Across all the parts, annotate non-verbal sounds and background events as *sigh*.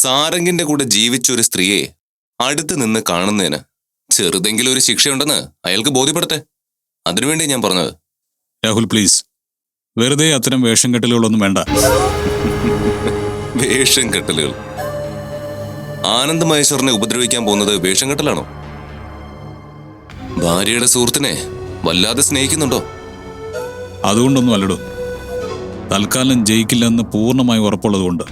സാരംഗിന്റെ കൂടെ ജീവിച്ച ഒരു സ്ത്രീയെ അടുത്ത് നിന്ന് കാണുന്നതിന് ചെറുതെങ്കിലും ഒരു ശിക്ഷയുണ്ടെന്ന് അയാൾക്ക് ബോധ്യപ്പെടട്ടെ. അതിനുവേണ്ടി ഞാൻ പറഞ്ഞത്. രാഹുൽ പ്ലീസ് വെറുതെ അത്തരം വേഷം കെട്ടലുകളൊന്നും വേണ്ട. വേഷം കെട്ടലുകൾ ആനന്ദ് മഹേശ്വറിനെ ഉപദ്രവിക്കാൻ പോകുന്നത് വേഷം കെട്ടലാണോ ഭാര്യയുടെ സുഹൃത്തിനെ വല്ലാതെ സ്നേഹിക്കുന്നുണ്ടോ? അതുകൊണ്ടൊന്നും അല്ലടോ തൽക്കാലം ജയിക്കില്ലെന്ന് പൂർണമായി ഉറപ്പുള്ളതുകൊണ്ട്.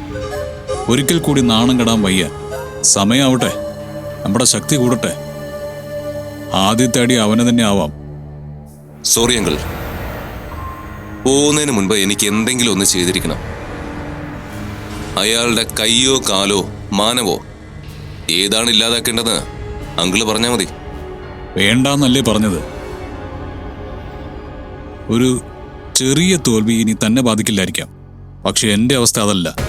ഒരിക്കൽ കൂടി നാണം കെടാൻ വയ്യ. സമയാവട്ടെ. നമ്മുടെ ശക്തി കൂടട്ടെ. ആദ്യത്തെ അടി അവന് തന്നെ ആവാം. Sorry uncle. പോകുന്നതിന് മുൻപ് എനിക്ക് എന്തെങ്കിലും ഒന്ന് ചെയ്തിരിക്കണം. അയാളുടെ കയ്യോ കാലോ മാനവോ ഏതാണ് ഇല്ലാതാക്കേണ്ടതെന്ന് അങ്കിൾ പറഞ്ഞാൽ മതി. വേണ്ടാന്നല്ലേ പറഞ്ഞത്. ഒരു ചെറിയ തോൽവി ഇനി തന്നെ ബാധിക്കില്ലായിരിക്കാം. പക്ഷെ എന്റെ അവസ്ഥ അതല്ല.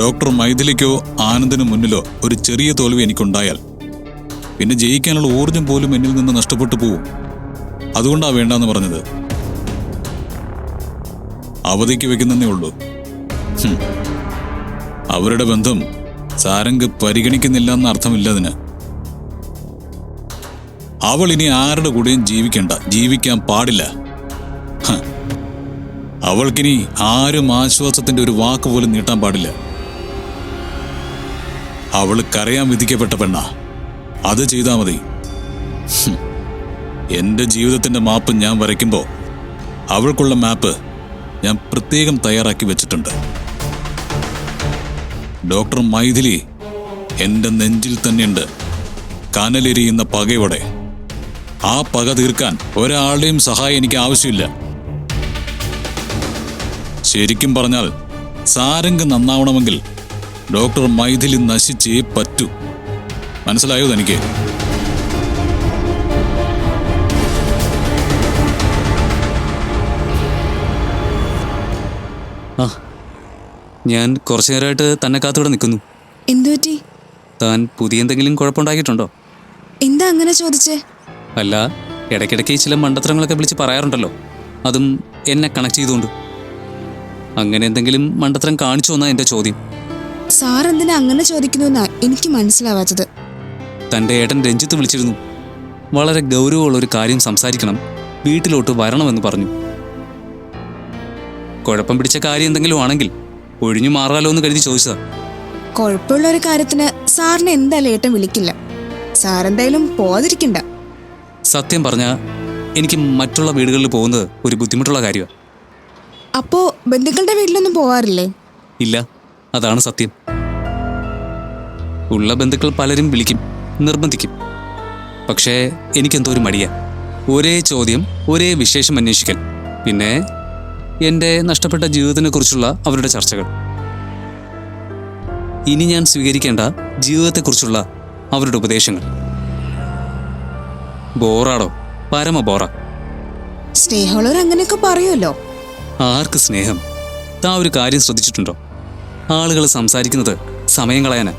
ഡോക്ടർ മൈഥിലിക്കോ ആനന്ദിനു മുന്നിലോ ഒരു ചെറിയ തോൽവി എനിക്കുണ്ടായാൽ പിന്നെ ജയിക്കാനുള്ള ഊർജം പോലും എന്നിൽ നിന്ന് നഷ്ടപ്പെട്ടു പോവും. അതുകൊണ്ടാ വേണ്ടെന്ന് പറഞ്ഞത്. അവധിക്ക് വെക്കുന്നേ ഉള്ളൂ. അവരുടെ ബന്ധം സാരംഗ് പരിഗണിക്കുന്നില്ല എന്ന അർത്ഥമില്ല അതിന്. അവൾ ഇനി ആരുടെ കൂടെയും ജീവിക്കണ്ട ജീവിക്കാൻ പാടില്ല. അവൾക്കിനി ആരും ആശ്വാസത്തിന്റെ ഒരു വാക്ക് പോലും നീട്ടാൻ പാടില്ല. അവൾ കരയാൻ വിധിക്കപ്പെട്ട പെണ്ണാ. അത് ചെയ്താൽ മതി. ഹും. എന്റെ ജീവിതത്തിന്റെ മാപ്പ് ഞാൻ വരയ്ക്കുമ്പോൾ അവൾക്കുള്ള മാപ്പ് ഞാൻ പ്രത്യേകം തയ്യാറാക്കി വെച്ചിട്ടുണ്ട്. ഡോക്ടർ മൈഥിലി എന്റെ നെഞ്ചിൽ തന്നെയുണ്ട്. കനലെരിയുന്ന പകയോടെ. ആ പക തീർക്കാൻ ഒരാളുടെയും സഹായം എനിക്ക് ആവശ്യമില്ല. ശരിക്കും പറഞ്ഞാൽ സാരംഗ് നന്നാവണമെങ്കിൽ ഡോക്ടർ മൈഥിലി നശിച്ചേ പറ്റൂ. മനസ്സിലായോ തനിക്ക്? ആ ഞാൻ കുറച്ചു നേരമായിട്ട് തന്നെ കാത്തുകൂടെ നിൽക്കുന്നു. എന്തുപറ്റി താൻ പുതിയ എന്തെങ്കിലും കുഴപ്പമുണ്ടാക്കിയിട്ടുണ്ടോ? എന്താ അങ്ങനെ ചോദിച്ചേ? അല്ല ഇടയ്ക്കിടയ്ക്ക് ചില മണ്ടത്തരങ്ങളൊക്കെ വിളിച്ച് പറയാറുണ്ടല്ലോ. അതും എന്നെ കണക്ട് ചെയ്തുകൊണ്ട്. അങ്ങനെ എന്തെങ്കിലും മണ്ടത്തരം കാണിച്ചു എന്നാ എന്റെ ചോദ്യം. സാർ എന്തിനാ അങ്ങനെ ചോദിക്കുന്നുവെന്നാ എനിക്ക് മനസ്സിലാവാത്തത്. തന്റെ ഏട്ടൻ രഞ്ജിത്ത് വിളിച്ചിരുന്നു. വളരെ ഗൗരവമുള്ള ഒരു കാര്യം സംസാരിക്കണം വീട്ടിലോട്ട് വരണമെന്ന് പറഞ്ഞു. കുഴപ്പം പിടിച്ച കാര്യം എന്തെങ്കിലും ആണെങ്കിൽ ഒഴിഞ്ഞു മാറാലോ എന്ന് കരുതി ചോദിച്ചതാ. കുഴപ്പമുള്ള ഒരു കാര്യത്തിന് സാറിനെ എന്തായാലും ഏട്ടൻ വിളിക്കില്ല. സാർ എന്തായാലും പോവാതിരിക്കണ്ട. സത്യം പറഞ്ഞ എനിക്ക് മറ്റുള്ള വീടുകളിൽ പോകുന്നത് ഒരു ബുദ്ധിമുട്ടുള്ള കാര്യമാണ് അപ്പോ ബന്ധുക്കളുടെ വീട്ടിലൊന്നും പോവാറില്ലേ? ഇല്ല അതാണ് സത്യം. ഉള്ള ബന്ധുക്കൾ പലരും വിളിക്കും നിർബന്ധിക്കും. പക്ഷേ എനിക്കെന്തോ ഒരു മടിയാ. ഒരേ ചോദ്യം ഒരേ വിശേഷം അന്വേഷിക്കൽ പിന്നെ എന്റെ നഷ്ടപ്പെട്ട ജീവിതത്തിനെക്കുറിച്ചുള്ള അവരുടെ ചർച്ചകൾ. ഇനി ഞാൻ സ്വീകരിക്കേണ്ട ജീവിതത്തെക്കുറിച്ചുള്ള അവരുടെ ഉപദേശങ്ങൾ. ബോറാടോ പരമ ബോറ. സ്നേഹമുള്ളവർ അങ്ങനെയൊക്കെ പറയുമല്ലോ. ആർക്ക് സ്നേഹം? താ ഒരു കാര്യം ശ്രദ്ധിച്ചിട്ടുണ്ടോ? ആളുകൾ സംസാരിക്കുന്നത് സമയം കളയാനാ.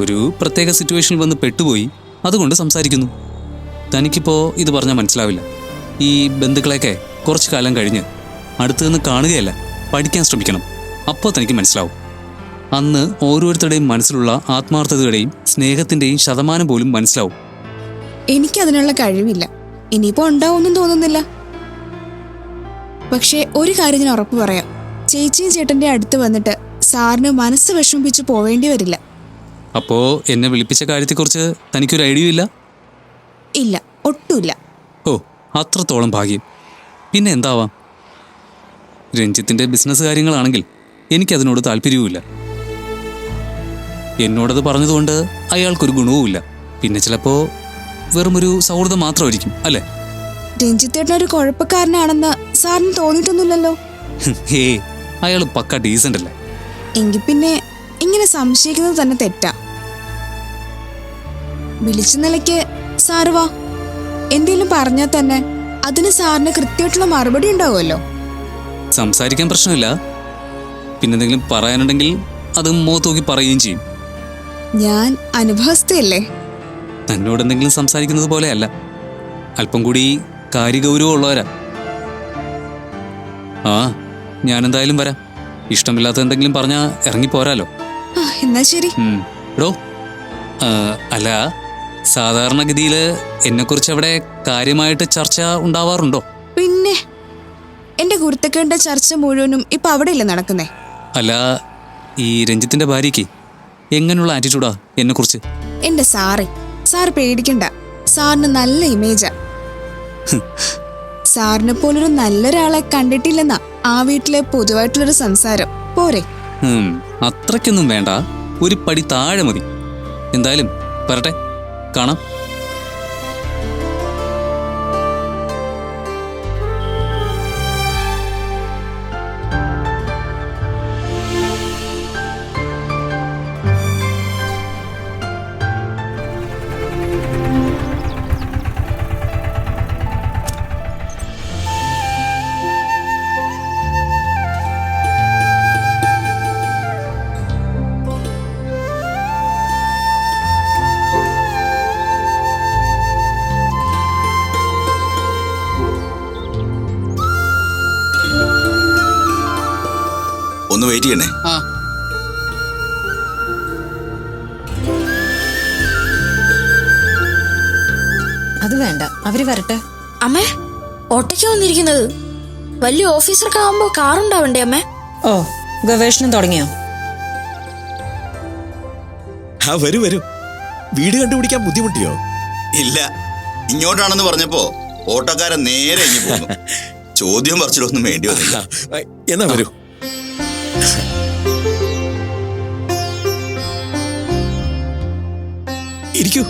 ഒരു പ്രത്യേക സിറ്റുവേഷനിൽ വന്ന് പെട്ടുപോയി. അതുകൊണ്ട് സംസാരിക്കുന്നു. തനിക്കിപ്പോൾ ഇത് പറഞ്ഞാൽ മനസ്സിലാവില്ല. ഈ ബന്ധുക്കളെയൊക്കെ കുറച്ച് കാലം കഴിഞ്ഞ് അടുത്ത് നിന്ന് കാണുകയല്ല പഠിക്കാൻ ശ്രമിക്കണം. അപ്പോൾ തനിക്ക് മനസ്സിലാവും. അന്ന് ഓരോരുത്തരുടെയും മനസ്സിലുള്ള ആത്മാർത്ഥതയുടെയും സ്നേഹത്തിന്റെയും ശതമാനം പോലും മനസ്സിലാവും. എനിക്ക് അതിനുള്ള കഴിവില്ല. ഇനിയിപ്പോ ഉണ്ടാവുമെന്നും തോന്നുന്നില്ല. പക്ഷേ ഒരു കാര്യം ഞാൻ ഉറപ്പ് പറയാം. ചേച്ചിയും ചേട്ടന്റെ അടുത്ത് വന്നിട്ട് സാറിന് മനസ്സ് വിഷമിപ്പിച്ച് പോവേണ്ടി വരില്ല. അപ്പോൾ എന്നെ വിളിപ്പിച്ച കാര്യത്തെക്കുറിച്ച് തനിക്കൊരു ഐഡിയ ഇല്ല? ഇല്ല ഒട്ടുമില്ല. ഓ അത്രത്തോളം ഭാഗ്യം. പിന്നെ എന്താവാം? രഞ്ജിത്തിന്റെ ബിസിനസ് കാര്യങ്ങളാണെങ്കിൽ എനിക്കതിനോട് താല്പര്യവുമില്ല. എന്നോടത് പറഞ്ഞതുകൊണ്ട് അയാൾക്കൊരു ഗുണവുമില്ല. പിന്നെ ചിലപ്പോ വെറുമൊരു സൗഹൃദം മാത്രമായിരിക്കും അല്ലേ? രഞ്ജിത്തേട്ടൻ ഒരു കുഴപ്പക്കാരനാണെന്ന് സാറിന് തോന്നിയിട്ടൊന്നുമില്ലല്ലോ. ഹേ അയാൾ പക്ക ഡീസന്റ് അല്ലേ? എങ്കിൽ പിന്നെ ഇങ്ങനെ സംശയിക്കുന്നത് തന്നെ തെറ്റാ. വിളിച്ച നിലയ്ക്ക് സാറ് വാ. എന്തേലും പറഞ്ഞാൽ തന്നെ അതിന് സാറിന് കൃത്യമായിട്ടുള്ള മറുപടി ഉണ്ടാവുമല്ലോ. സംസാരിക്കാൻ പ്രശ്നമില്ല. പിന്നെന്തെങ്കിലും പറയാനുണ്ടെങ്കിൽ അത് മോ നോക്കി പറയുകയും ചെയ്യും. ഞാൻ അനുഭവസ്ഥയല്ലേ? തന്നോട് എന്തെങ്കിലും സംസാരിക്കുന്നത് പോലെയല്ല. അല്പം കൂടി കാര്യഗൗരവമുള്ളവരാ ആ ഞാനെന്തായാലും വരാം. ഇഷ്ടമില്ലാത്ത എന്തെങ്കിലും പറഞ്ഞാൽ ഇറങ്ങി പോരാലോ എന്നാ ശരി. ഡോ അല്ല സാധാരണഗതിയിൽ എന്നെക്കുറിച്ച് അവിടെ കാര്യമായിട്ട് ചർച്ച ഉണ്ടാവാറുണ്ടോ? പിന്നെ എന്റെ കുരുത്തക്കേണ്ട ചർച്ച മുഴുവനും ഇപ്പൊ ഇല്ല നടക്കുന്നേ? അല്ല ഈ രഞ്ജിത്തിന്റെ ഭാര്യയ്ക്ക് എങ്ങനെയുള്ള ആറ്റിറ്റ്യൂഡാ എന്നെ കുറിച്ച് എന്റെ സാറേ സാർ പേടിക്കണ്ട. സാറിന് നല്ല ഇമേജാ. സാറിനെ പോലൊരു നല്ലൊരാളെ കണ്ടിട്ടില്ലെന്നാ ആ വീട്ടിലെ പൊതുവായിട്ടുള്ളൊരു സംസാരം. പോരെ. അത്രയ്ക്കൊന്നും വേണ്ട. ഒരു പടി താഴെ മതി. എന്തായാലും വരട്ടെ. காணாம் വെയിറ്റ് ചെയ്യണേ. അത് വേണ്ട. അവർ വരട്ടെ. അമ്മേ ഒറ്റയ്ക്ക് വന്നിരിക്കുന്നത്. വലിയ ഓഫീസർക്ക് ആവുമ്പോ കാറുണ്ടാവണ്ടേ അമ്മേ? ഓ ഗവേഷണം തുടങ്ങിയോ? ആ വരൂ വരൂ. വീട് കണ്ടുപിടിക്കാൻ ബുദ്ധിമുട്ടിയോ? ഇല്ല. ഇങ്ങോട്ടാണെന്ന് പറഞ്ഞപ്പോ ഓട്ടോക്കാരൻ നേരെ ഇങ്ങി പോന്നു *laughs* ചോദ്യം പറച്ചിലൊന്നും വേണ്ടി വന്നില്ല. എന്നാ വരൂ. ഇരിക്കൂ.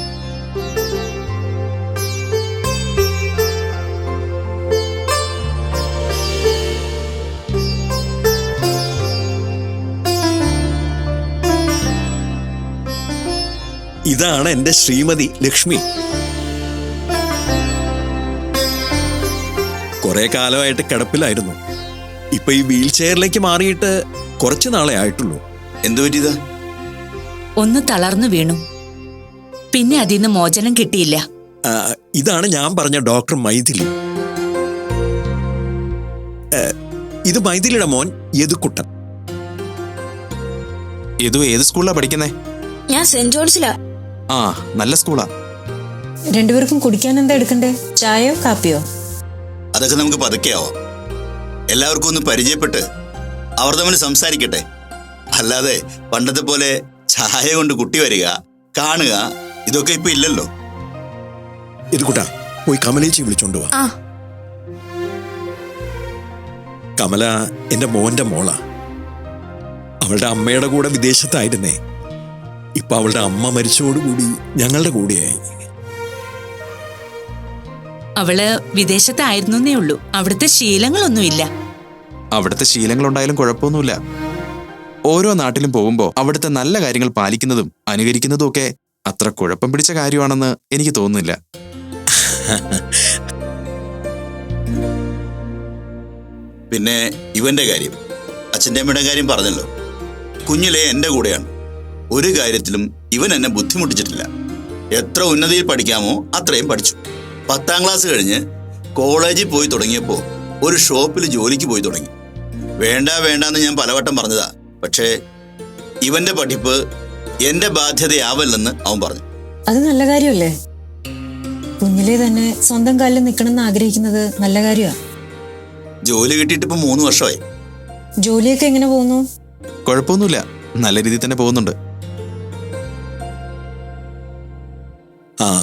ഇതാണ് എന്റെ ശ്രീമതി ലക്ഷ്മി. കുറെ കാലമായിട്ട് കിടപ്പിലായിരുന്നു. ഇപ്പൊ ഈ വീൽ ചെയറിലേക്ക് മാറിയിട്ട് കുറച്ചു നാളെ ആയിട്ടുള്ളൂ. എന്തു പറ്റിയതാ? ഒന്ന് തളർന്നു വീണു. പിന്നെ അതിന്ന് മോചനം കിട്ടിയില്ല. ആ, ഇതാണ് ഞാൻ പറഞ്ഞ ഡോക്ടർ മൈഥിലി. ഏ, ഇത് മൈഥിലിയുടെ മോൻ യദുക്കുട്ടൻ. യദു ഏത് സ്കൂളിലാ പഠിക്കുന്നേ? ഞാൻ സെന്റ് ജോൺസിലാ. ആ നല്ല സ്കൂളാ. രണ്ടുപേർക്കും കുടിക്കാൻ എന്താ എടുക്കണ്ടേ? ചായയോ കാപ്പിയോ? അതൊക്കെ നമുക്ക് പതുക്കെയാവോ എല്ലാവർക്കും ഒന്ന് പരിചയപ്പെട്ട് അവർ തമ്മിൽ സംസാരിക്കട്ടെ. അല്ലാതെ പണ്ടത്തെ പോലെ ചായ കൊണ്ട് കുട്ടി വരിക കാണുക ഇതൊക്കെ ഇപ്പൊ ഇല്ലല്ലോ. ഇത് കൂട്ടാ പോയി കമലേച്ചി വിളിച്ചോണ്ട് വാ. ആ. കമല എന്റെ മോന്റെ മോളാ. അവളുടെ അമ്മയുടെ കൂടെ വിദേശത്തായിരുന്നേ. ഇപ്പൊ അവളുടെ അമ്മ മരിച്ചോടുകൂടി ഞങ്ങളുടെ കൂടെയായി. അവൾ എന്നേ ഉള്ളൂ. അവിടുത്തെ ശീലങ്ങളൊന്നുമില്ല. അവിടുത്തെ ശീലങ്ങളുണ്ടായാലും കുഴപ്പമൊന്നുമില്ല. ഓരോ നാട്ടിലും പോകുമ്പോൾ അവിടുത്തെ നല്ല കാര്യങ്ങൾ പാലിക്കുന്നതും അനുകരിക്കുന്നതും ഒക്കെ അത്ര കുഴപ്പം പിടിച്ച കാര്യമാണെന്ന് എനിക്ക് തോന്നുന്നില്ല. പിന്നെ ഇവന്റെ കാര്യം. അച്ഛന്റെ അമ്മയുടെ കാര്യം പറഞ്ഞല്ലോ. കുഞ്ഞിലെ എന്റെ കൂടെയാണ്. ഒരു കാര്യത്തിലും ഇവൻ എന്നെ ബുദ്ധിമുട്ടിച്ചിട്ടില്ല. എത്ര ഉന്നതിയിൽ പഠിക്കാമോ അത്രയും പഠിച്ചു. പത്താം ക്ലാസ് കഴിഞ്ഞ് കോളേജിൽ പോയി തുടങ്ങിയപ്പോൾ ഒരു ഷോപ്പിൽ ജോലിക്ക് പോയി തുടങ്ങി. വേണ്ട വേണ്ടെന്ന് ഞാൻ പലവട്ടം പറഞ്ഞതാ. പക്ഷേ ഇവന്റെ പഠിപ്പ് എന്റെ ബാധ്യതയാവല്ലെന്ന് അവൻ പറഞ്ഞു. അത് നല്ല കാര്യമല്ലേ? കുഞ്ഞിലെ തന്നെ സ്വന്തം കാലിൽ നിൽക്കണമെന്ന് ആഗ്രഹിക്കുന്നത് നല്ല കാര്യമാണ് ജോലി കിട്ടിയിട്ട് ഇപ്പൊ മൂന്ന് വർഷമായി. ജോലിയൊക്കെ എങ്ങനെ പോകുന്നു? കുഴപ്പമൊന്നുമില്ല. നല്ല രീതിയിൽ തന്നെ പോകുന്നുണ്ട്. ആ.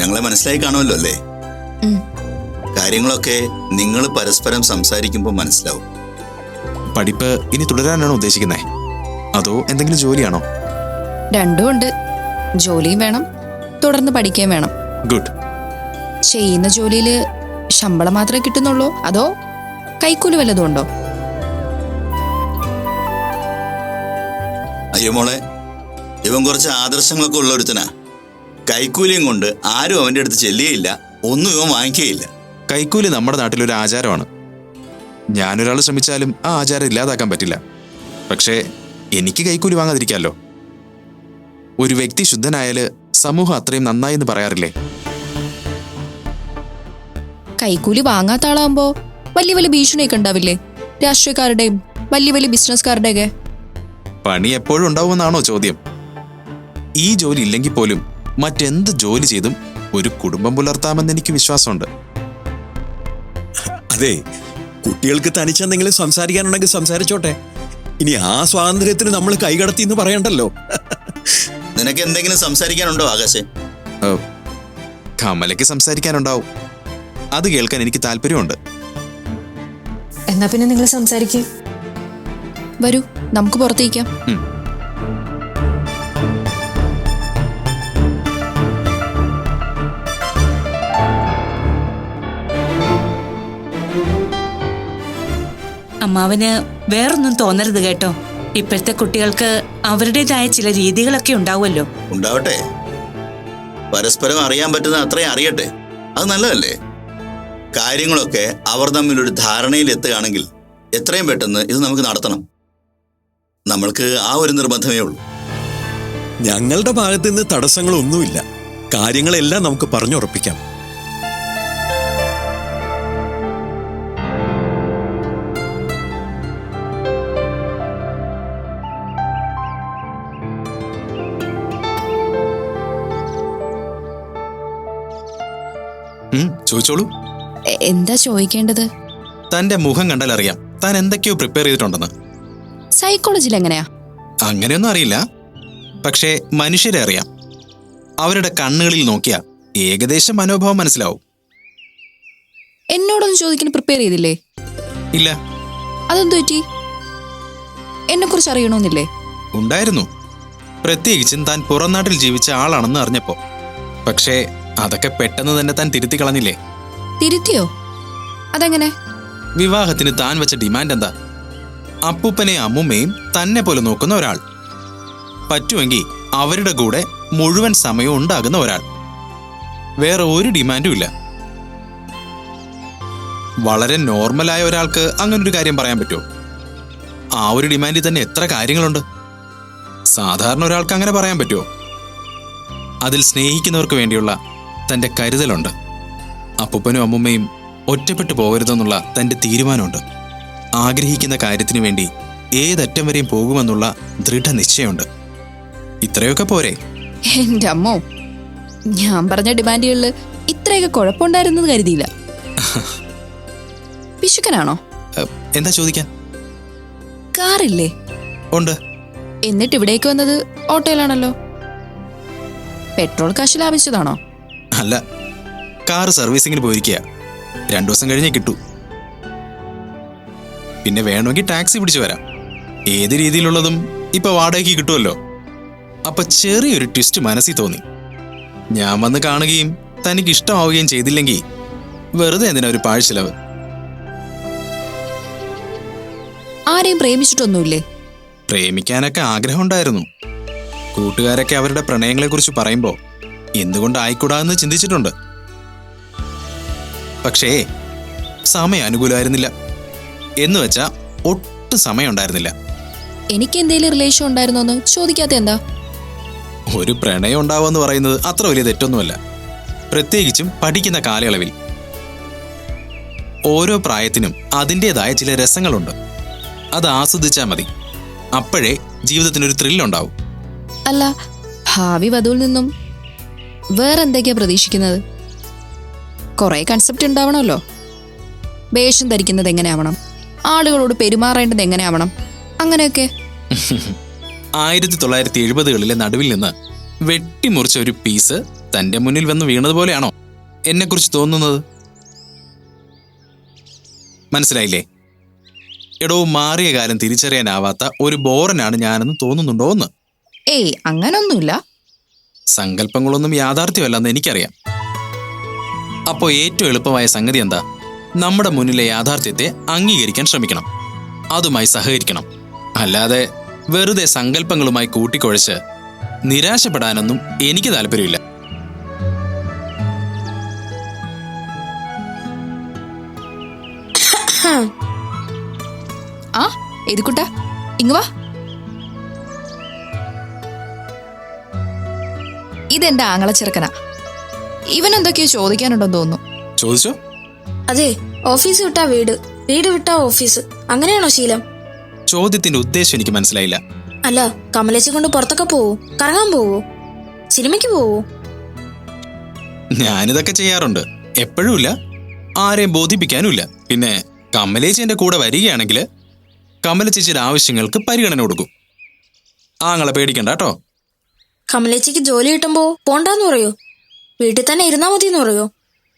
ഞങ്ങളെ മനസ്സിലായി കാണുമല്ലോ അല്ലേ. കാര്യങ്ങളൊക്കെ നിങ്ങൾ പരസ്പരം സംസാരിക്കുമ്പോൾ മനസ്സിലാവും. പഠിപ്പ് ഇനി തുടരാനാണോ ഉദ്ദേശിക്കുന്നത് അതോ എന്തെങ്കിലും ജോലിയാണോ? രണ്ടും ഉണ്ട്. ജോലിയും വേണം. തുടർന്ന് പഠിക്കുകയും വേണം. ഗുഡ്. ചെയ്യുന്ന ജോലിയിൽ ശമ്പളം മാത്രമേ കിട്ടുന്നുള്ളൂ. അതോ കൈക്കൂലി വല്ലതും ഉണ്ടോ? അയ്യോ മോളെ ഇവൻ കുറച്ച് ആദർശങ്ങളൊക്കെ ഉള്ള ഒരുത്തനാ. കൈക്കൂലിയും കൊണ്ട് ആരും അവന്റെ അടുത്ത് ചെല്ലുകയില്ല. ഒന്നും ഇവൻ വാങ്ങിക്കുകയില്ല. കൈക്കൂലി നമ്മുടെ നാട്ടിലൊരു ആചാരമാണ്. ഞാനൊരാൾ ശ്രമിച്ചാലും ആ ആചാരം ഇല്ലാതാക്കാൻ പറ്റില്ല. പക്ഷേ എനിക്ക് കൈക്കൂലി വാങ്ങാതിരിക്കാമല്ലോ ഒരു വ്യക്തി ശുദ്ധനായാൽ സമൂഹം അത്രയും നന്നായി എന്ന് പറയാറില്ലേ? കൈക്കൂലി വാങ്ങാത്ത ആളാകുമ്പോ വലിയ വലിയ ഭീഷണിയൊക്കെ ഉണ്ടാവില്ലേ? രാഷ്ട്രീയക്കാരുടെയും വലിയ വലിയ ബിസിനസ്സുകാരുടെയൊക്കെ. പണി എപ്പോഴും ഉണ്ടാവുമെന്നാണോ ചോദ്യം? ഈ ജോലി ഇല്ലെങ്കിൽ പോലും മറ്റെന്ത് ജോലി ചെയ്തും ഒരു കുടുംബം പുലർത്താമെന്ന് എനിക്ക് വിശ്വാസമുണ്ട്. അതെ കുട്ടികൾക്ക് തനിച്ചെന്തെങ്കിലും സംസാരിക്കാനുണ്ടെങ്കിൽ സംസാരിച്ചോട്ടെ. ഇനി ആ സ്വാതന്ത്ര്യത്തിന് നമ്മൾ കൈകടത്തി എന്ന് പറയണ്ടല്ലോ. നിനക്ക് എന്തെങ്കിലും സംസാരിക്കാനുണ്ടോ ആകാശേ? കമലയ്ക്ക് സംസാരിക്കാനുണ്ടാവും. അത് കേൾക്കാൻ എനിക്ക് താല്പര്യമുണ്ട്. എന്നാ പിന്നെ നിങ്ങൾ സംസാരിക്കേ. വരൂ നമുക്ക് പുറത്തേക്കാം അമ്മാവന് വേറൊന്നും തോന്നരുത് കേട്ടോ. ഇപ്പോഴത്തെ കുട്ടികൾക്ക് അവരുടേതായ ചില രീതികളൊക്കെ ഉണ്ടാവുമല്ലോ. ഉണ്ടാവട്ടെ. പരസ്പരം അറിയാൻ പറ്റുന്ന അത്രയും അറിയട്ടെ. അത് നല്ലതല്ലേ? കാര്യങ്ങളൊക്കെ അവർ തമ്മിൽ ഒരു ധാരണയിൽ എത്തുകയാണെങ്കിൽ എത്രയും പെട്ടെന്ന് ഇത് നമുക്ക് നടത്തണം. നമ്മൾക്ക് ആ ഒരു നിർബന്ധമേ ഉള്ളൂ. ഞങ്ങളുടെ ഭാഗത്ത് നിന്ന് തടസ്സങ്ങളൊന്നുമില്ല. കാര്യങ്ങളെല്ലാം നമുക്ക് പറഞ്ഞുറപ്പിക്കാം. ചോദിച്ചോളൂ. എന്താ ചോദിക്കേണ്ടത്? തന്റെ മുഖം കണ്ടാൽ അറിയാം. താൻ എന്തൊക്കെയോ പ്രിപ്പയർ ചെയ്തിട്ടുണ്ടെന്ന്. സൈക്കോളജിയിൽ എങ്ങനെയാ? അങ്ങനെയൊന്നും അറിയില്ല. പക്ഷേ മനുഷ്യരെ അറിയാം. അവരുടെ കണ്ണുകളിൽ നോക്കിയാൽ ഏകദേശം മനോഭാവം മനസ്സിലാവും. എന്നോടൊന്നും ചോദിക്കാൻ പ്രിപ്പയർ ചെയ്തില്ലേ? ഇല്ല. അതെന്തു പറ്റി? എന്നെ കുറിച്ച് അറിയണമെന്നില്ലേ ഉണ്ടായിരുന്നു. പ്രത്യേകിച്ചും താൻ പുറം നാട്ടിൽ ജീവിച്ച ആളാണെന്ന് അറിഞ്ഞപ്പോ. പക്ഷേ അതൊക്കെ പെട്ടെന്ന് തന്നെ താൻ തിരുത്തി കളഞ്ഞില്ലേ? തിരുത്തിയോ? അതെങ്ങനെ? വിവാഹത്തിന് താൻ വെച്ച ഡിമാൻഡ് എന്താ? അപ്പൂപ്പനെ അമ്മുമ്മയും തന്നെ പോലെ നോക്കുന്ന ഒരാൾ. പറ്റുമെങ്കിൽ അവരുടെ കൂടെ മുഴുവൻ സമയവും ഉണ്ടാകുന്ന ഒരാൾ. വേറെ ഒരു ഡിമാൻഡും ഇല്ല. വളരെ നോർമലായ ഒരാൾക്ക് അങ്ങനെ ഒരു കാര്യം പറയാൻ പറ്റുമോ? ആ ഒരു ഡിമാൻഡിൽ തന്നെ എത്ര കാര്യങ്ങളുണ്ട്? സാധാരണ ഒരാൾക്ക് അങ്ങനെ പറയാൻ പറ്റുമോ? അതിൽ സ്നേഹിക്കുന്നവർക്ക് വേണ്ടിയുള്ള തന്റെ കരുതലുണ്ട്. അപ്പൂപ്പനും അമ്മുമ്മയും ഒറ്റപ്പെട്ടു പോകരുതെന്നുള്ള തന്റെ തീരുമാനമുണ്ട്. ആഗ്രഹിക്കുന്ന കാര്യത്തിനു വേണ്ടി ഏതറ്റം വരെയും പോകുമെന്നുള്ള ദൃഢനിശ്ചയമുണ്ട്. ഇത്രയൊക്കെ പോരെ? എന്റെ അമ്മോ ഞാൻ പറഞ്ഞ ഡിമാൻഡുകളിൽ ഇത്രയൊക്കെ കുഴപ്പമുണ്ടായിരുന്നത് കരുതിയില്ല. *laughs* പിശുക്കനാണോ എന്താ ചോദിക്കാൻ? കാറില്ലേ? ഉണ്ട്. എന്നിട്ട് ഇവിടേക്ക് വന്നത് ഓട്ടോയിലാണല്ലോ. പെട്രോൾ കാശ് ലാഭിച്ചതാണോ? അല്ല കാർ സർവീസിങ്ങിന് പോയിരിക്കുക രണ്ടു ദിവസം കഴിഞ്ഞേ കിട്ടൂ. പിന്നെ വേണമെങ്കിൽ ടാക്സി പിടിച്ചു വരാം. ഏത് രീതിയിലുള്ളതും ഇപ്പൊ വാടകയ്ക്ക് കിട്ടുമല്ലോ. അപ്പൊ ചെറിയൊരു ട്വിസ്റ്റ് മനസ്സിൽ തോന്നി. ഞാൻ വന്ന് കാണുകയും തനിക്ക് ഇഷ്ടമാവുകയും ചെയ്തില്ലെങ്കിൽ വെറുതെ എന്തിനാ ഒരു പാഴ്ചിലവ് ആരെയും പ്രേമിച്ചിട്ടൊന്നുമില്ലേ? പ്രേമിക്കാനൊക്കെ ആഗ്രഹമുണ്ടായിരുന്നു കൂട്ടുകാരൊക്കെ അവരുടെ പ്രണയങ്ങളെക്കുറിച്ച് പറയുമ്പോൾ എന്തുകൊണ്ട് ആയിക്കൂടാന്ന് ചിന്തിച്ചിട്ടുണ്ട്. പക്ഷേ സമയം അനുകൂലമായിരുന്നില്ല. എന്ന് വെച്ചാ ഒട്ടും സമയം ഉണ്ടായിരുന്നില്ല എനിക്ക് എന്തെങ്കിലും റിലേഷൻ ഉണ്ടായിരുന്നോ എന്ന് ചോദിക്കാത്ത എന്താ? ഒരു പ്രണയം ഉണ്ടാവുമെന്ന് പറയുന്നത് അത്ര വലിയ തെറ്റൊന്നുമല്ല. പ്രത്യേകിച്ചും പഠിക്കുന്ന കാലയളവിൽ. ഓരോ പ്രായത്തിനും അതിന്റെതായ ചില രസങ്ങളുണ്ട്. അത് ആസ്വദിച്ചാൽ മതി. അപ്പോഴേ ജീവിതത്തിനൊരു ത്രില്ലുണ്ടാവും അല്ല ഭാവി വധുവിൽ നിന്നും വേറെന്തൊക്കെയാ പ്രതീക്ഷിക്കുന്നത്? കുറേ കൺസെപ്റ്റ് ഉണ്ടാവണമല്ലോ. വേഷം ധരിക്കുന്നത് എങ്ങനെയാവണം? ആളുകളോട് പെരുമാറേണ്ടത് എങ്ങനെയാവണം? അങ്ങനെയൊക്കെ. ആയിരത്തി തൊള്ളായിരത്തി എഴുപതുകളിലെ നടുവിൽ നിന്ന് വെട്ടിമുറിച്ച ഒരു പീസ് തന്റെ മുന്നിൽ വന്ന് വീണതുപോലെയാണോ എന്നെക്കുറിച്ച് തോന്നുന്നത്? മനസ്സിലായില്ലേ? എടോ മാറിയ കാലം തിരിച്ചറിയാനാവാത്ത ഒരു ബോറനാണ് ഞാനെന്ന് തോന്നുന്നുണ്ടോ എന്ന്? ഏയ് അങ്ങനൊന്നുമില്ല. സങ്കല്പങ്ങളൊന്നും യാഥാർത്ഥ്യമല്ലെന്ന് എനിക്കറിയാം. അപ്പോൾ ഏറ്റവും എളുപ്പമായ സംഗതി എന്താ? നമ്മുടെ മുന്നിലെ യാഥാർത്ഥ്യത്തെ അംഗീകരിക്കാൻ ശ്രമിക്കണം. അതുമായി സഹകരിക്കണം. അല്ലാതെ വെറുതെ സങ്കല്പങ്ങളുമായി കൂട്ടിക്കുഴച്ച് നിരാശപ്പെടാനൊന്നും എനിക്ക് താല്പര്യമില്ല. ആ എതുക്കുട്ട ഇങ്ങ് വാ. ഇതെന്റെ ആങ്ങള ചെറുക്കനാ. ഇവൻ എന്തൊക്കെയോ ചോദിക്കാനുണ്ടെന്ന് തോന്നുന്നു. ചോദിച്ചോ? അതെ ഓഫീസ് വിട്ടാ വീട്. വീട് വിട്ടാ ഓഫീസ്. അങ്ങനെയാണോ ശീലം? ചോദ്യത്തിന്റെ ഉദ്ദേശം എനിക്ക് മനസ്സിലായില്ല. അല്ല കമലേച്ചി കൊണ്ട് പുറത്തൊക്കെ പോവോ? കറങ്ങാൻ പോവോ? സിനിമയ്ക്ക് പോവോ? ഞാനിതൊക്കെ ചെയ്യാറുണ്ട്. എപ്പോഴുമില്ല ആരെയും ബോധിപ്പിക്കാനുമില്ല. പിന്നെ കമലേച്ചി എന്റെ കൂടെ വരികയാണെങ്കിൽ കമലച്ചേച്ചിയുടെ ആവശ്യങ്ങൾക്ക് പരിഗണന കൊടുക്കും. ആങ്ങളെ പേടിക്കണ്ട കേട്ടോ. കമലേച്ചിക്ക് ജോലി കിട്ടുമ്പോ പോണ്ടാന്ന് പറയോ? വീട്ടിൽ തന്നെ ഇരുന്നാ മതി എന്ന് പറയോ?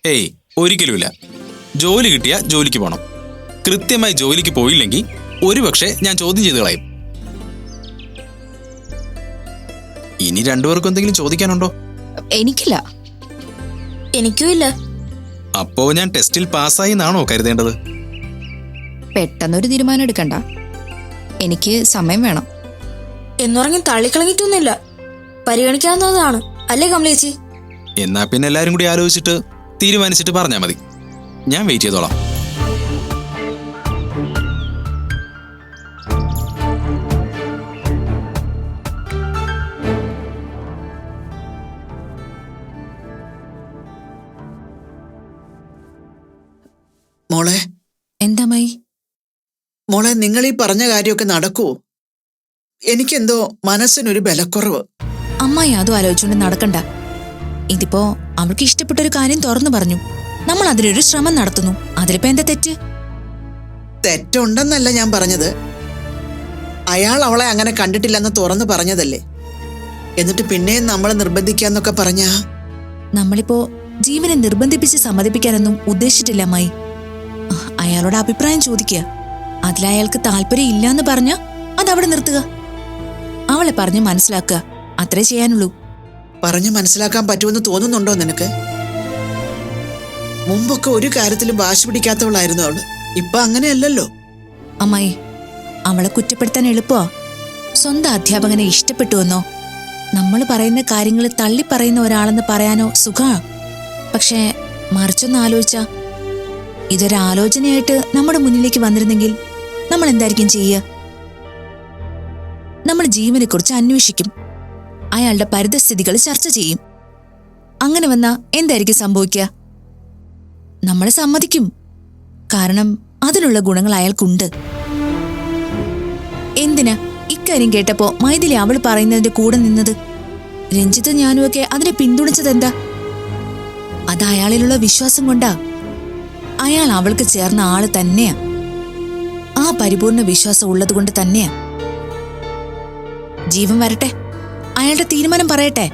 ഏയ് ഒരിക്കലുമില്ല. ജോലി കിട്ടിയാ ജോലിക്ക് പോണം. കൃത്യമായി ജോലിക്ക് പോയില്ലെങ്കിൽ ഒരുപക്ഷെ ഞാൻ ചോദ്യം ചെയ്ത് കളയും. ഇനി രണ്ടുപേർക്കും എന്തെങ്കിലും ചോദിക്കാനുണ്ടോ? എനിക്കില്ല. എനിക്കും ഇല്ല അപ്പോ ഞാൻ ടെസ്റ്റിൽ പാസ്സായി എന്നാണോ കരുതേണ്ടത്? പെട്ടെന്നൊരു തീരുമാനം എടുക്കണ്ട. എനിക്ക് സമയം വേണം. എന്നുറങ്ങി തള്ളിക്കളഞ്ഞിട്ടൊന്നുമില്ല. പരിഗണിക്കാവുന്നതാണ് അല്ലേ കമലേച്ചി എന്നാ പിന്നെ എല്ലാരും കൂടി ആലോചിച്ചിട്ട് തീരുമാനിച്ചിട്ട് പറഞ്ഞാ മതി. ഞാൻ വെയിറ്റ് ചെയ്തോളാം. മോളെ. എന്താ മൈ? മോളെ നിങ്ങൾ ഈ പറഞ്ഞ കാര്യമൊക്കെ നടക്കുവോ? എനിക്കെന്തോ മനസ്സിനൊരു ബലക്കുറവ്. അമ്മായി അതും ആലോചിച്ചുകൊണ്ട് നടക്കണ്ട. ഇതിപ്പോ അവൾക്ക് ഇഷ്ടപ്പെട്ട ഒരു കാര്യം തുറന്നു പറഞ്ഞു. നമ്മൾ അതിനൊരു ശ്രമം നടത്തുന്നു. അതിലിപ്പോ എന്താ തെറ്റ്? തെറ്റുണ്ടെന്നല്ല ഞാൻ പറഞ്ഞത്. അയാൾ അവളെ അങ്ങനെ കണ്ടിട്ടില്ലെന്ന് തുറന്നു പറഞ്ഞതല്ലേ? എന്നിട്ട് പിന്നെയും നമ്മൾ നിർബന്ധിക്കാന്നൊക്കെ പറഞ്ഞ? നമ്മളിപ്പോ ജീവനെ നിർബന്ധിപ്പിച്ച് സമ്മതിപ്പിക്കാനൊന്നും ഉദ്ദേശിച്ചിട്ടില്ല അമ്മായി. അയാളോട് അഭിപ്രായം ചോദിക്കുക. അതിലയാൾക്ക് താല്പര്യം ഇല്ലാന്ന് പറഞ്ഞ അതവിടെ നിർത്തുക. അവളെ പറഞ്ഞ് മനസ്സിലാക്കുക. അത്രേ ചെയ്യാനുള്ളൂ. പറഞ്ഞു മനസ്സിലാക്കാൻ പറ്റുമെന്ന് തോന്നുന്നുണ്ടോ നിനക്ക്? മുമ്പൊക്കെ ഒരു കാര്യത്തിലും വാശി പിടിക്കാത്തവളായിരുന്നു അവൾ. ഇപ്പൊ അങ്ങനെയല്ലല്ലോ. അമ്മായി അവളെ കുറ്റപ്പെടുത്താൻ എളുപ്പോ സ്വന്തം അധ്യാപകനെ ഇഷ്ടപ്പെട്ടുവെന്നോ നമ്മൾ പറയുന്ന കാര്യങ്ങൾ തള്ളി പറയുന്ന ഒരാളെന്ന് പറയാനോ സുഖാ. പക്ഷേ മറിച്ചൊന്ന് ആലോചിച്ച. ഇതൊരാലോചനയായിട്ട് നമ്മുടെ മുന്നിലേക്ക് വന്നിരുന്നെങ്കിൽ നമ്മൾ എന്തായിരിക്കും ചെയ്യുക നമ്മൾ ജീവനെക്കുറിച്ച് അന്വേഷിക്കും. അയാളുടെ പരിതസ്ഥിതികൾ ചർച്ച ചെയ്യും. അങ്ങനെ വന്നാ എന്തായിരിക്കും സംഭവിക്കുക നമ്മൾ സമ്മതിക്കും. കാരണം അതിനുള്ള ഗുണങ്ങൾ അയാൾക്കുണ്ട്. എന്തിനാ ഇക്കാര്യം കേട്ടപ്പോ മൈഥിലി അവൾ പറയുന്നതിന്റെ കൂടെ നിന്നത്? രഞ്ജിത്ത് ഞാനുമൊക്കെ അതിനെ പിന്തുണച്ചത് എന്താ അത് അയാളിലുള്ള വിശ്വാസം കൊണ്ടാ. അയാൾ അവൾക്ക് ചേർന്ന ആൾ തന്നെയാ. ആ പരിപൂർണ വിശ്വാസം ഉള്ളത് കൊണ്ട് തന്നെയാ. ജീവൻ വരട്ടെ. അയാളുടെ തീരുമാനം പറയട്ടെ.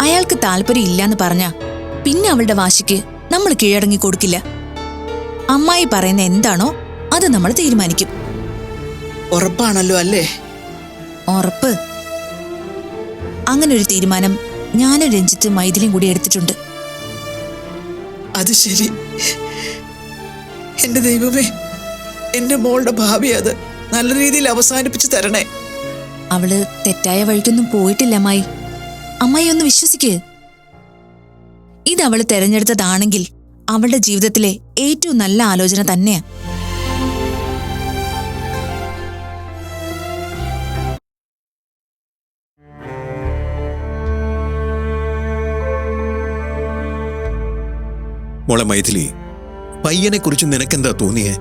അയാൾക്ക് താല്പര്യം ഇല്ലാന്ന് പറഞ്ഞ പിന്നെ അവളുടെ വാശിക്ക് നമ്മൾ കീഴടങ്ങി കൊടുക്കില്ല. അമ്മായി പറയുന്ന എന്താണോ അത് നമ്മൾ തീരുമാനിക്കും. ഉറപ്പാണല്ലോ അല്ലേ? ഉറപ്പ്. അങ്ങനെ ഒരു തീരുമാനം ഞാനും രഞ്ജിത്ത് മൈഥിലിയും കൂടി എടുത്തിട്ടുണ്ട്. അത് ശരി. എന്റെ ദൈവമേ എന്റെ മോളുടെ ഭാവി അത് നല്ല രീതിയിൽ അവസാനിപ്പിച്ചു തരണേ. അവൾ തെറ്റായ വഴിക്കൊന്നും പോയിട്ടില്ല അമ്മായി. അമ്മായി ഒന്ന് വിശ്വസിക്ക്. ഇത് അവൾ തെരഞ്ഞെടുത്തതാണെങ്കിൽ അവളുടെ ജീവിതത്തിലെ ഏറ്റവും നല്ല ആലോചന തന്നെയാ. മോളെ മൈഥിലി പയ്യനെ കുറിച്ച് നിനക്കെന്താ തോന്നിയേ?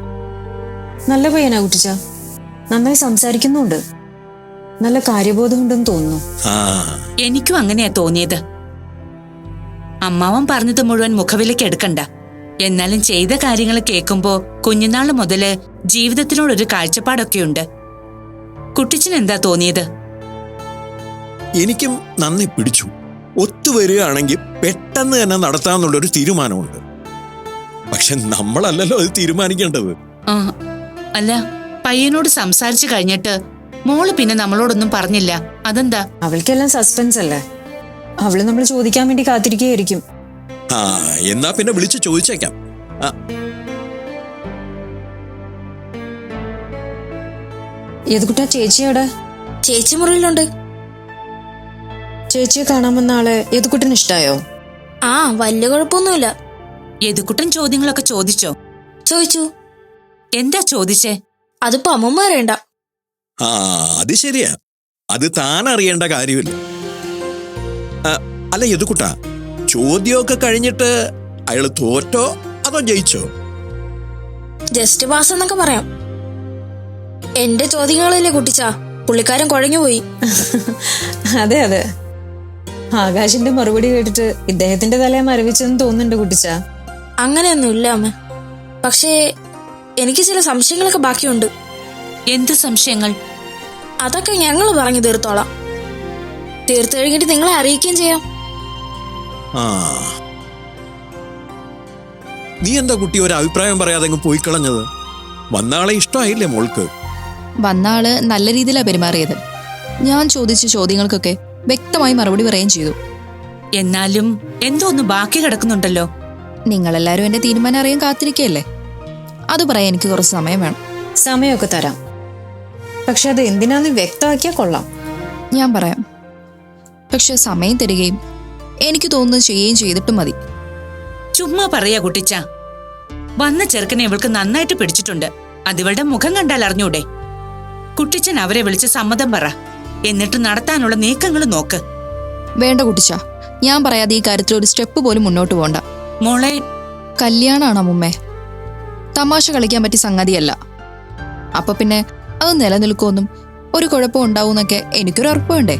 നല്ല പയ്യനാ കുട്ടിച്ച. നന്നായി സംസാരിക്കുന്നുണ്ട്. നല്ല കാര്യബോധമുണ്ടെന്ന് തോന്നുന്നു. ആ. എനിക്കും അങ്ങനെയാ തോന്നിയത്. അമ്മാവൻ പറഞ്ഞത് മുഴുവൻ മുഖവിലേക്ക് എടുക്കണ്ട. എന്നാലും ചെയ്ത കാര്യങ്ങൾ കേൾക്കുമ്പോ കുഞ്ഞുനാൾ മുതൽ ജീവിതത്തിനോടൊരു കാഴ്ചപ്പാടൊക്കെയുണ്ട്. കുട്ടിച്ചൻ എന്താ തോന്നിയത്? എനിക്കും നന്ദി പിടിച്ചു. ഒത്തുവരികയാണെങ്കിൽ പെട്ടെന്ന് തന്നെ നടത്താന്നുള്ളൊരു തീരുമാനമുണ്ട്. പക്ഷെ നമ്മളല്ലല്ലോ അത് തീരുമാനിക്കേണ്ടത്. ആ അല്ല പയ്യനോട് സംസാരിച്ചു കഴിഞ്ഞിട്ട് മോൾ പിന്നെ നമ്മളോടൊന്നും പറഞ്ഞില്ല. അതെന്താ? അവൾക്കെല്ലാം സസ്പെൻസ് അല്ലേ? അവൾ നമ്മൾ ചോദിക്കാൻ വേണ്ടി കാത്തിരിക്കുകയായിരിക്കും. ആ എന്നാ പിന്നെ വിളിച്ചു ചോദിച്ചേക്കാം. ആ, ഏതുകുട്ടാ ചേച്ചിയോടെ ചേച്ചി മുറിയിലുണ്ട്. ചേച്ചിയെ കാണാൻ വന്ന ആളെ ഏതുകുട്ടിന് ഇഷ്ടായോ? ആ വലിയ കുഴപ്പമൊന്നുമില്ല. യദുക്കുട്ടൻ ചോദ്യങ്ങളൊക്കെ ചോദിച്ചോ? ചോദിച്ചു. എന്താ ചോദിച്ചേ? അതിപ്പോ അമ്മമ്മ അറിയണ്ട ആ അത് ശരിയാ. അത് താൻ അറിയേണ്ട കാര്യമില്ല. അല്ല യദുക്കുട്ട ചോദ്യമൊക്കെ കഴിഞ്ഞിട്ട് അയാൾ തോറ്റോ അതോ ജയിച്ചോ? ജസ്റ്റ് പാസ് എന്നൊക്കെ പറയാം. എന്റെ ചോദ്യങ്ങളല്ലേ കുട്ടിച്ചാ. പുള്ളിക്കാരൻ കുഴഞ്ഞുപോയി അതെ അതെ. ആകാശിന്റെ മറുപടി കേട്ടിട്ട് ഇദ്ദേഹത്തിന്റെ തലയെ മരവിച്ചെന്ന് തോന്നുന്നുണ്ട് കുട്ടിച്ച. അങ്ങനെയൊന്നും ഇല്ല അമ്മ. പക്ഷേ എനിക്ക് ചില സംശയങ്ങളൊക്കെ ബാക്കിയുണ്ട്. എന്ത് സംശയങ്ങൾ? അതൊക്കെ ഞങ്ങൾ പറഞ്ഞു തീർത്തോളാം. തീർത്തു കഴിഞ്ഞിട്ട് നിങ്ങളെ അറിയിക്കുകയും ചെയ്യാം. ആ. നീ എന്താ കുട്ടി ഒരു അഭിപ്രായം പറയാതെ അങ്ങ് പോയി കളഞ്ഞത്? വന്നാളെ ഇഷ്ടമായില്ലേ മോൾക്ക്? വന്നാൾ നല്ല രീതിയിലാ പെരുമാറിയത്. ഞാൻ ചോദിച്ച ചോദ്യങ്ങൾക്കൊക്കെ വ്യക്തമായി മറുപടി പറയുകയും ചെയ്തു. എന്നാലും എന്തോ ഒന്ന് ബാക്കി കിടക്കുന്നുണ്ടല്ലോ. നിങ്ങളെല്ലാരും എന്റെ തീരുമാനം അറിയാൻ കാത്തിരിക്കല്ലേ അത് പറയാൻ എനിക്ക് കുറച്ച് സമയം വേണം. സമയമൊക്കെ തരാം. പക്ഷെ അത് എന്തിനാന്ന് വ്യക്തമാക്കിയാൽ കൊള്ളാം. ഞാൻ പറയാം. പക്ഷെ സമയം തരികയും എനിക്ക് തോന്നുന്നത് ചെയ്യുകയും ചെയ്തിട്ടും മതി. ചുമ്മാ പറയാ കുട്ടിച്ച. വന്ന ചെറുക്കനെ ഇവൾക്ക് നന്നായിട്ട് പിടിച്ചിട്ടുണ്ട്. അതിവളുടെ മുഖം കണ്ടാൽ അറിഞ്ഞൂടെ? കുട്ടിച്ചൻ അവരെ വിളിച്ച് സമ്മതം പറ. എന്നിട്ട് നടത്താനുള്ള നീക്കങ്ങൾ നോക്ക്. വേണ്ട കുട്ടിച്ച. ഞാൻ പറയാതെ ഈ കാര്യത്തിൽ ഒരു സ്റ്റെപ്പ് പോലും മുന്നോട്ട് പോണ്ട. മോളെ. കല്യാണാണ് അമ്മുമ്മേ തമാശ കളിക്കാൻ പറ്റിയ സംഗതിയല്ല. അപ്പൊ പിന്നെ അത് നിലനിൽക്കുമെന്നും ഒരു കുഴപ്പം ഉണ്ടാവുമെന്നൊക്കെ എനിക്കൊരു ഉറപ്പ് വേണ്ടേ